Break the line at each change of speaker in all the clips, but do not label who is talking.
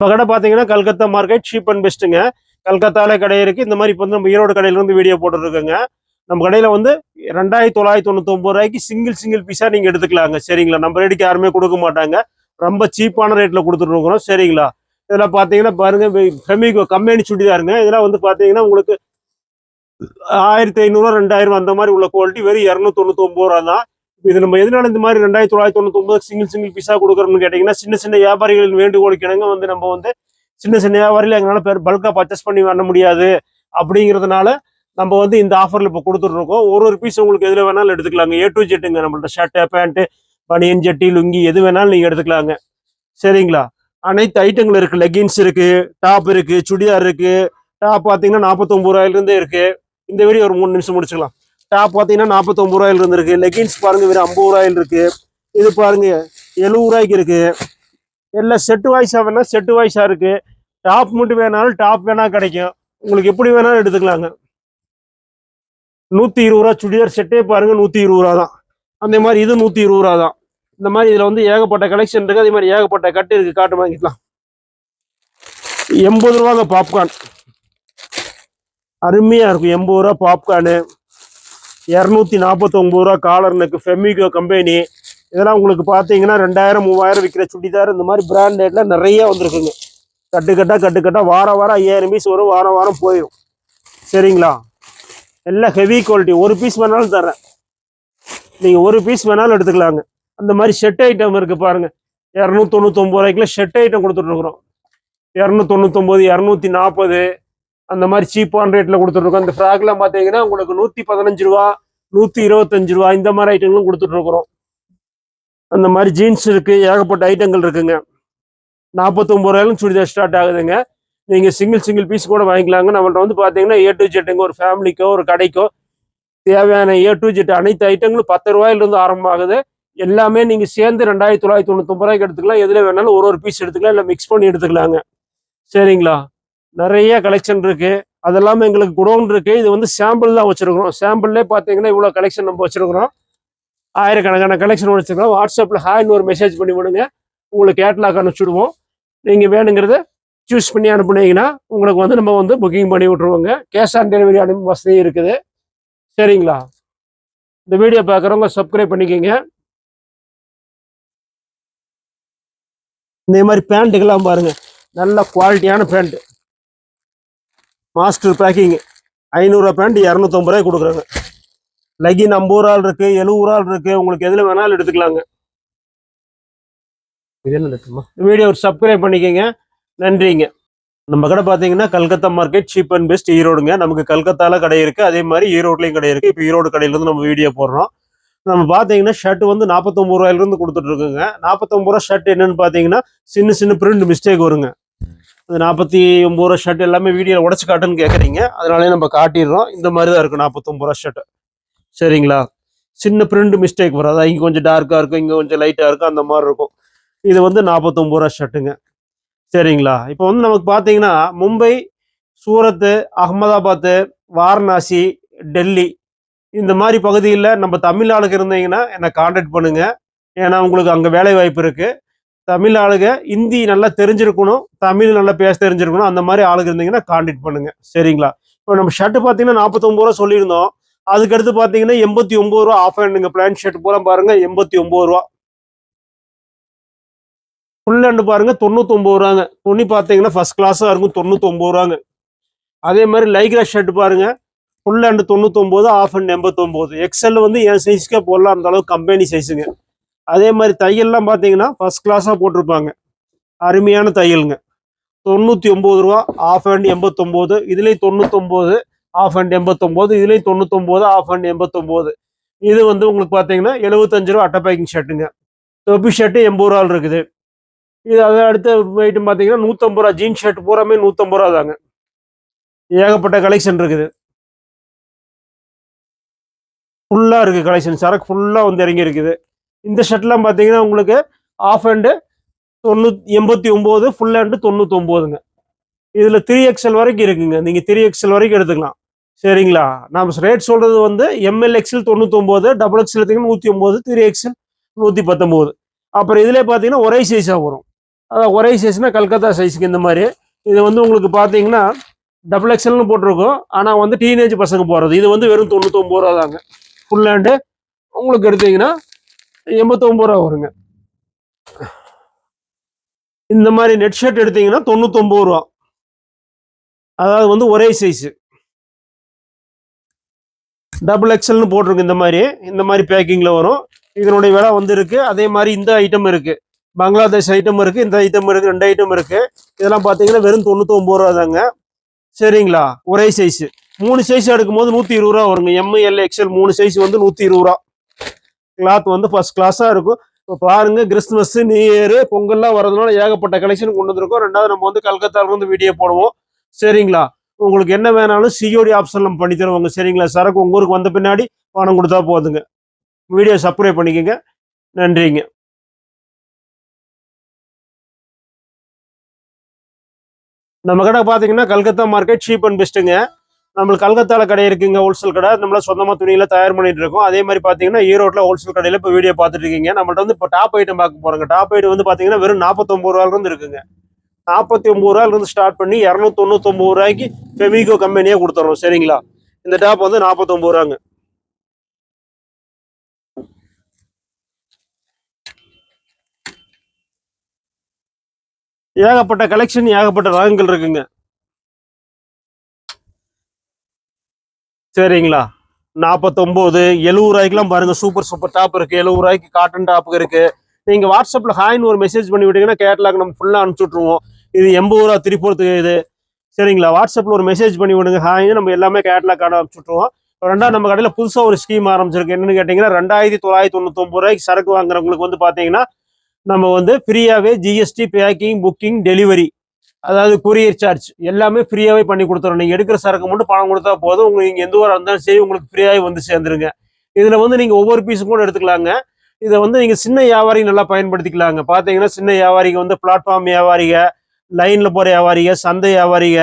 இப்போ கடை பார்த்தீங்கன்னா கல்கத்தா மார்க்கெட் சீப் அண்ட் பெஸ்ட்டுங்க கல்கத்தால கடை இருக்குது இந்த மாதிரி இப்போ வந்து நம்ம ஈரோடு கடையிலேருந்து வீடியோ போட்டுருக்கோங்க நம்ம கடையில் வந்து ரெண்டாயிரத்தி தொள்ளாயிரத்தி தொண்ணூத்தொம்பது ரூபாய்க்கு சிங்கிள் சிங்கிள் பீஸாக நீங்கள் எடுத்துக்கலாங்க. சரிங்களா? நம்ம ரேட்டுக்கு யாருமே கொடுக்க மாட்டாங்க. ரொம்ப சீப்பான ரேட்டில் கொடுத்துட்ருக்கறோம் சரிங்களா? இதெல்லாம் பார்த்தீங்கன்னா பாருங்க ஃபெமிகோ கம்பெனி சுடிதாருங்க. இதெல்லாம் வந்து பார்த்தீங்கன்னா உங்களுக்கு ஆயிரத்தி ஐநூறுரூவா ரெண்டாயிரம் அந்த மாதிரி உள்ள குவாலிட்டி வெறும் இரநூத்தி ரூபா தான் இது நம்ம எதனால இந்த மாதிரி ரெண்டாயிரத்தி தொள்ளாயிரத்தி தொண்ணூத்தி ஒன்பது சிங்கிள் சிங்கிள் பீஸா கொடுக்குறோம்னு கேட்டீங்கன்னா சின்ன சின்ன வியாபாரிகளின் வேண்டுகோளுக்கு இணங்க வந்து நம்ம வந்து சின்ன சின்ன வியாபாரிகள் எங்களால பேர் பல்கா பர்ச்சேஸ் பண்ணி பண்ண முடியாது அப்படிங்கிறதுனால நம்ம வந்து இந்த ஆஃபர்ல இப்போ கொடுத்துட்ருக்கோம் ஒரு ஒரு பீஸ் உங்களுக்கு எதுல வேணாலும் எடுத்துக்கலாங்க. ஏ டு ஜெட்டுங்க நம்மள்ட்ட ஷர்ட்டு பேண்ட்டு பனியன் ஜெட்டி லுங்கி எது வேணாலும் நீங்க எடுத்துக்கலாங்க. சரிங்களா? அனைத்து ஐட்டங்கள் இருக்கு. லெகின்ஸ் இருக்கு டாப் இருக்கு சுடிதார் இருக்கு டாப் பார்த்தீங்கன்னா நாற்பத்தொம்பது ரூபாயில இருக்கு. இந்த வீடியோ ஒரு மூணு நிமிஷம் முடிச்சுக்கலாம். டாப் பார்த்தீங்கன்னா நாற்பத்தொம்பது ரூபாயில இருந்துருக்கு. லெகின்ஸ் பாருங்க வெறும் ஐம்பது ரூபாயில் இருக்கு. இது பாருங்க எழுபது ரூபாய்க்கு இருக்கு. எல்லாம் செட்டு வாய்ஸாக வேணா செட்டு வாய்ஸாக இருக்கு. டாப் மட்டும் வேணாலும் டாப் வேணா கிடைக்கும். உங்களுக்கு எப்படி வேணாலும் எடுத்துக்கலாங்க. நூற்றி இருபது ரூபா சுடிதார் செட்டே பாருங்க நூற்றி இருபது ரூபா தான். அந்த மாதிரி இது நூற்றி இருபது ரூபா தான். இந்த மாதிரி இதில் வந்து ஏகப்பட்ட கலெக்ஷன் இருக்கு. அதே மாதிரி ஏகப்பட்ட கட்டு இருக்கு. காட்டு வாங்கிக்கலாம். எண்பது ரூபாங்க பாப்கார்ன் அருமையா இருக்கும். எண்பது ரூபா பாப்கார்னு இரநூத்தி நாற்பத்தொம்பது ரூபா காலர் நெக்கு ஃபெமிகோ கம்பெனி இதெல்லாம் உங்களுக்கு பார்த்தீங்கன்னா ரெண்டாயிரம் மூவாயிரம் விற்கிற சுடிதார் இந்த மாதிரி பிராண்டட்லாம் நிறைய வந்திருக்குங்க. கட்டுக்கட்டாக கட்டுக்கட்டாக வாரம் வாரம் ஐயாயிரம் பீஸ் வரும் வாரம் வாரம் போயிடும் சரிங்களா? எல்லாம் ஹெவி குவாலிட்டி ஒரு பீஸ் வேணாலும் தரேன். நீங்கள் ஒரு பீஸ் வேணாலும் எடுத்துக்கலாங்க. அந்த மாதிரி ஷெட் ஐட்டம் இருக்குது பாருங்க. இரநூத்தி தொண்ணூத்தொம்பது ரூபாய்க்குள்ள ஷெட் ஐட்டம் கொடுத்துட்ருக்குறோம் இரநூத்தொண்ணூத்தொம்பது இரநூத்தி நாற்பது அந்த மாதிரி சீப்பான ரேட்ல கொடுத்துட்ருக்கோம். அந்த இந்த ஃப்ராக்லாம் பார்த்தீங்கன்னா உங்களுக்கு நூற்றி பதினஞ்சு ரூபா நூற்றி இருபத்தஞ்சு ரூபா இந்த மாதிரி ஐட்டங்களும் கொடுத்துட்ருக்குறோம். அந்த மாதிரி ஜீன்ஸ் இருக்குது ஏகப்பட்ட ஐட்டங்கள் இருக்குங்க. நாற்பத்தொம்பது ரூபாயிலும் சுடிதார் ஸ்டார்ட் ஆகுதுங்க. நீங்கள் சிங்கிள் சிங்கிள் பீஸ் கூட வாங்கிக்கலாங்க. நம்மள்ட்ட வந்து பார்த்தீங்கன்னா ஏ டு ஜெட்டுங்க ஒரு ஃபேமிலிக்கோ ஒரு கடைக்கோ தேவையான ஏ டு ஜெட் அனைத்து ஐட்டங்களும் பத்து ரூபாயிலிருந்து ஆரம்பமாகுது. எல்லாமே நீங்கள் சேர்ந்து ரெண்டாயிரத்தி தொள்ளாயிரத்தி தொண்ணூத்தொம்பது ரூபாய்க்கு எடுத்துக்கலாம். எதில் வேணாலும் ஒரு ஒரு பீஸ் எடுத்துக்கலாம். இல்லை மிக்ஸ் பண்ணி எடுத்துக்கலாங்க. சரிங்களா? நிறைய கலெக்ஷன் இருக்கு. அதெல்லாமே எங்களுக்கு குடோன் இருக்கு. இது வந்து சாம்பிள் தான் வச்சிருக்கிறோம். சாம்பிள்லே பார்த்தீங்கன்னா இவ்வளோ கலெக்ஷன் நம்ம வச்சிருக்கிறோம். ஆயிரக்கணக்கான கலெக்ஷன் வச்சுருக்கோம் வாட்ஸ்அப்பில் ஹாய்னு ஒரு மெசேஜ் பண்ணி விடுங்க. உங்களுக்கு கேட்லாக் அனுப்பிச்சுடுவோம். நீங்கள் வேணுங்கிறத சூஸ் பண்ணி அனுப்புனீங்கன்னா உங்களுக்கு வந்து நம்ம வந்து புக்கிங் பண்ணி விட்ருவோங்க கேஷ் ஆன் டெலிவரி அனுப்பும் வசதி இருக்குது. சரிங்களா? இந்த வீடியோ பார்க்குறவங்க சப்ஸ்கிரைப் பண்ணிக்கோங்க. இந்த மாதிரி பேண்ட்டுக்கெல்லாம் பாருங்கள் நல்ல குவாலிட்டியான பேண்ட்டு மாஸ்டர் பேக்கிங் ஐநூறுரூவா பேண்ட் இரநூத்தம்பது ரூபாய் கொடுக்குறாங்க. லெகின் ஐம்பது ரூபா இருக்குது எழுபது ரூபா இருக்குது உங்களுக்கு எதில் வேணாலும் எடுத்துக்கலாங்க. இது என்ன இருக்குமா வீடியோ சப்ஸ்கிரைப் பண்ணிக்கோங்க. நன்றிங்க. நம்ம கடை பார்த்தீங்கன்னா Calcutta market cheap and best ஈரோடுங்க. நமக்கு கல்கத்தால கடை இருக்குது அதே மாதிரி ஈரோட்லேயும் கடை இருக்குது இப்போ ஈரோடு கடையிலேருந்து நம்ம வீடியோ போடுறோம். நம்ம பார்த்தீங்கன்னா ஷர்ட் வந்து நாற்பத்தொம்பது ரூபாயிலிருந்து கொடுத்துட்ருக்குங்க நாற்பத்தொம்பது ரூபா ஷர்ட் என்னன்னு பார்த்தீங்கன்னா சின்ன சின்ன பிரிண்ட் மிஸ்டேக் வருங்க. அந்த நாற்பத்தி ஒம்பது ரூபா ஷர்ட் எல்லாமே வீடியோவில் உடச்சு காட்டுன்னு கேட்குறீங்க அதனாலே நம்ம காட்டிடுறோம். இந்த மாதிரி தான் இருக்கும் நாற்பத்தொம்பது ரூபா ஷர்ட் சரிங்களா? சின்ன பிரிண்ட் மிஸ்டேக் வரும். அதான் இங்கே கொஞ்சம் டார்க்காக இருக்கும் இங்கே கொஞ்சம் லைட்டாக இருக்கும் அந்த மாதிரி இருக்கும். இது வந்து நாற்பத்தொம்பது ரூபா ஷர்ட்டுங்க சரிங்களா? இப்போ வந்து நமக்கு பார்த்தீங்கன்னா மும்பை சூரத்து அகமதாபாத்து வாரணாசி டெல்லி இந்த மாதிரி பகுதியில் நம்ம தமிழ் ஆளுக்கு இருந்தீங்கன்னா என்னை காண்டாக்ட் பண்ணுங்க. ஏன்னா உங்களுக்கு அங்கே வேலை வாய்ப்பு இருக்குது தமிழ் ஆளுங்க ஹிந்தி நல்லா தெரிஞ்சிருக்கணும் தமிழ் நல்லா பேச தெரிஞ்சிருக்கணும் அந்த மாதிரி ஆளுங்க இருந்தீங்கன்னா காண்டாக்ட் பண்ணுங்க. சரிங்களா? இப்போ நம்ம ஷர்ட் பார்த்தீங்கன்னா நாற்பத்தொம்பது ரூபா சொல்லியிருந்தோம். அதுக்கடுத்து பார்த்தீங்கன்னா எண்பத்தி ஒம்பது ரூபா ஆஃப் ஹேண்டுங்க பிளான் ஷர்ட் பூரா பாருங்க எண்பத்தி ஒம்பது ரூபா. ஃபுல் ஹேண்டு பாருங்க தொண்ணூத்தொம்பது ரூபாங்க. துணி பார்த்தீங்கன்னா ஃபர்ஸ்ட் கிளாஸாக இருக்கும் தொண்ணூத்தொம்பது ரூபாங்க. அதே மாதிரி லைக்ரா ஷர்ட் பாருங்க. ஃபுல் ஹேண்டு தொண்ணூத்தொம்பது ஆஃப் ஹேண்ட் எண்பத்தொம்பது எக்ஸல் வந்து என் சைஸ்க்கே போடலாம் அந்த அளவுக்கு கம்பெனி சைஸுங்க அதே மாதிரி தையல்லாம் பார்த்தீங்கன்னா ஃபர்ஸ்ட் கிளாஸாக போட்டிருப்பாங்க. அருமையான தையலுங்க. தொண்ணூற்றி ஒம்பது ரூபா ஆஃப் ஹேண்ட் எண்பத்தொம்போது. இதுலேயும் தொண்ணூத்தொம்போது ஆஃப் ஹேண்ட் எண்பத்தொம்போது. இதுலேயும் தொண்ணூத்தொம்போது ஆஃப் ஹேண்ட் எண்பத்தொம்போது. இது வந்து உங்களுக்கு பார்த்தீங்கன்னா எழுபத்தஞ்சு ரூபா அட்டை பேக்கிங் ஷர்ட்டுங்க தொப்பி ஷர்ட்டு எண்பது ரூபா இருக்குது. இது அதை அடுத்த ஐட்டம் பார்த்தீங்கன்னா நூற்றம்பது ரூபா. ஜீன் ஷர்ட் பூராமே நூற்றம்பது ரூபா தாங்க. ஏகப்பட்ட கலெக்ஷன் இருக்குது. ஃபுல்லாக இருக்குது கலெக்ஷன் சரக்கு ஃபுல்லாக வந்து இறங்கி இருக்குது இந்த ஷர்ட்லாம் பார்த்தீங்கன்னா உங்களுக்கு ஆஃப் ஹேண்டு தொண்ணூத் எண்பத்தி ஒம்பது ஃபுல் ஹேண்டு தொண்ணூத்தொம்போதுங்க. இதில் த்ரீ எக்ஸல் வரைக்கும் இருக்குங்க. நீங்கள் த்ரீ எக்ஸல் வரைக்கும் எடுத்துக்கலாம். சரிங்களா? நாம் ரேட் சொல்கிறது வந்து எம்எல் எக்ஸல் தொண்ணூத்தொம்போது டபுள் எக்ஸல் எடுத்திங்கன்னா நூற்றி ஒம்பது த்ரீ எக்ஸல் நூற்றி பத்தொம்போது. அப்புறம் இதில் பார்த்தீங்கன்னா ஒரே சைஸாக வரும். அதான் ஒரே சைஸ்னா கல்கத்தா சைஸுக்கு இந்த மாதிரி. இது வந்து உங்களுக்கு பார்த்தீங்கன்னா டபுள் எக்ஸல்னு போட்டிருக்கோம். ஆனால் வந்து டீனேஜ் பசங்க போகிறது இது வந்து வெறும் தொண்ணூத்தொம்பது ரூபா தாங்க ஃபுல் ஹேண்டு உங்களுக்கு எடுத்தீங்கன்னா எண்பத்தொம்பது ரூபா வருங்க. இந்த மாதிரி நெட் ஷர்ட் எடுத்தீங்கன்னா தொண்ணூத்தொம்பது ரூபா. அதாவது வந்து ஒரே சைஸு டபுள் எக்ஸல்னு போட்டிருக்கு இந்த மாதிரி. இந்த மாதிரி பேக்கிங்கில் வரும். இதனுடைய விலை வந்து இருக்குது அதே மாதிரி இந்த ஐட்டம் இருக்குது பங்களாதேஷ் ஐட்டம் இருக்குது இந்த ஐட்டம் இருக்குது ரெண்டு ஐட்டம் இருக்குது இதெல்லாம் பார்த்தீங்கன்னா வெறும் தொண்ணூத்தொம்பது ரூபா தாங்க. சரிங்களா? ஒரே சைஸு மூணு சைஸ் எடுக்கும்போது நூற்றி இருபது ரூபா வருங்க. எம்எல் எக்ஸ்எல் மூணு சைஸ் வந்து நூற்றி இருபது ரூபா. கிளாத் வந்து ஃபர்ஸ்ட் கிளாஸாக இருக்கும். இப்போ பாருங்க கிறிஸ்துமஸ் நியூ இயர் பொங்கல்லாம் வரதுனால ஏகப்பட்ட கலெக்ஷன் கொண்டு வந்திருக்கோம். ரெண்டாவது நம்ம வந்து கல்கத்தாலேருந்து வீடியோ போடுவோம். சரிங்களா? உங்களுக்கு என்ன வேணாலும் சிஓடி ஆப்ஷன் நம்ம பண்ணி தருவாங்க. சரிங்களா சரக்கு உங்கள் ஊருக்கு வந்த பின்னாடி பணம் கொடுத்தா போதுங்க. வீடியோ சப்ஸ்கிரைப் பண்ணிக்கோங்க. நன்றிங்க. நம்ம கடை பார்த்தீங்கன்னா கல்கத்தா மார்க்கெட் சீப் அண்ட் பெஸ்ட்டுங்க நம்மளுக்கு கல்கத்தால கடை இருக்குங்க ஹோல்சேல் கடை. நம்மள சொந்தமாக துணியில தயார் பண்ணிட்டு இருக்கோம். அதே மாதிரி பார்த்தீங்கன்னா ஈரோட்டில் ஹோல்சேல் கடையில் இப்போ வீடியோ பார்த்துட்டு இருக்கீங்க. நம்மள்ட்ட வந்து இப்போ டாப் ஐட்டம் பார்க்க போறாங்க. டாப் ஐட்டம் வந்து பார்த்தீங்கன்னா வெறும் நாற்பத்தொம்பது ரூபாயில இருந்து இருக்குங்க. நாற்பத்தி ஒம்பது ரூபாயில இருந்து ஸ்டார்ட் பண்ணி இரநூத்தொண்ணூத்தொம்பது ரூபாய்க்கு ஃபெமிகோ கம்பெனியே கொடுத்துறோம். சரிங்களா? இந்த டாப் வந்து நாற்பத்தொம்பது ரூபாங்க. ஏகப்பட்ட கலெக்ஷன் ஏகப்பட்ட ரகங்கள் இருக்குங்க. சரிங்களா? நாற்பத்தொம்போது எழுபது ரூபாய்க்குலாம் பாருங்க சூப்பர் சூப்பர் டாப் இருக்கு. எழுபது ரூபாய்க்கு காட்டன் டாப் இருக்கு. நீங்க வாட்ஸ்அப்ல ஹாய்னு ஒரு மெசேஜ் பண்ணி விட்டீங்கன்னா கேட்லாக் நம்ம ஃபுல்லா அனுப்பிச்சி விட்ருவோம் இது எண்பது ரூபா திருப்பூரத்துக்கு இது. சரிங்களா? வாட்ஸ்அப்ல ஒரு மெசேஜ் பண்ணி விடுங்க ஹாய்னு நம்ம எல்லாமே கேட்லாக் அனுப்பிச்சி விட்ருவோம் ரெண்டாவது நம்ம கடையில் புதுசாக ஒரு ஸ்கீம் ஆரம்பிச்சிருக்கு. என்னன்னு கேட்டிங்கன்னா ரெண்டாயிரத்தி தொள்ளாயிரத்தி தொண்ணூத்தொம்பது ரூபாய்க்கு சரக்கு வாங்குறவங்களுக்கு வந்து பார்த்தீங்கன்னா நம்ம வந்து ஃப்ரீயாகவே ஜிஎஸ்டி பேக்கிங் புக்கிங் டெலிவரி அதாவது கொரியர் சார்ஜ் எல்லாமே ஃப்ரீயாகவே பண்ணி கொடுத்துறோம். நீங்கள் எடுக்கிற சரக்கு மட்டும் பணம் கொடுத்தா போதும். உங்களுக்கு நீங்கள் எந்த ஊராக இருந்தாலும் சரி உங்களுக்கு ஃப்ரீயாகவே வந்து சேர்ந்துருங்க. இதில் வந்து நீங்கள் ஒவ்வொரு பீஸும் கூட எடுத்துக்கலாங்க. இதை வந்து நீங்கள் சின்ன வியாபாரி நல்லா பயன்படுத்திக்கலாங்க. பார்த்தீங்கன்னா சின்ன வியாபாரிக வந்து பிளாட்ஃபார்ம் வியாபாரிக லைனில் போகிற வியாபாரிக சந்தை வியாபாரிக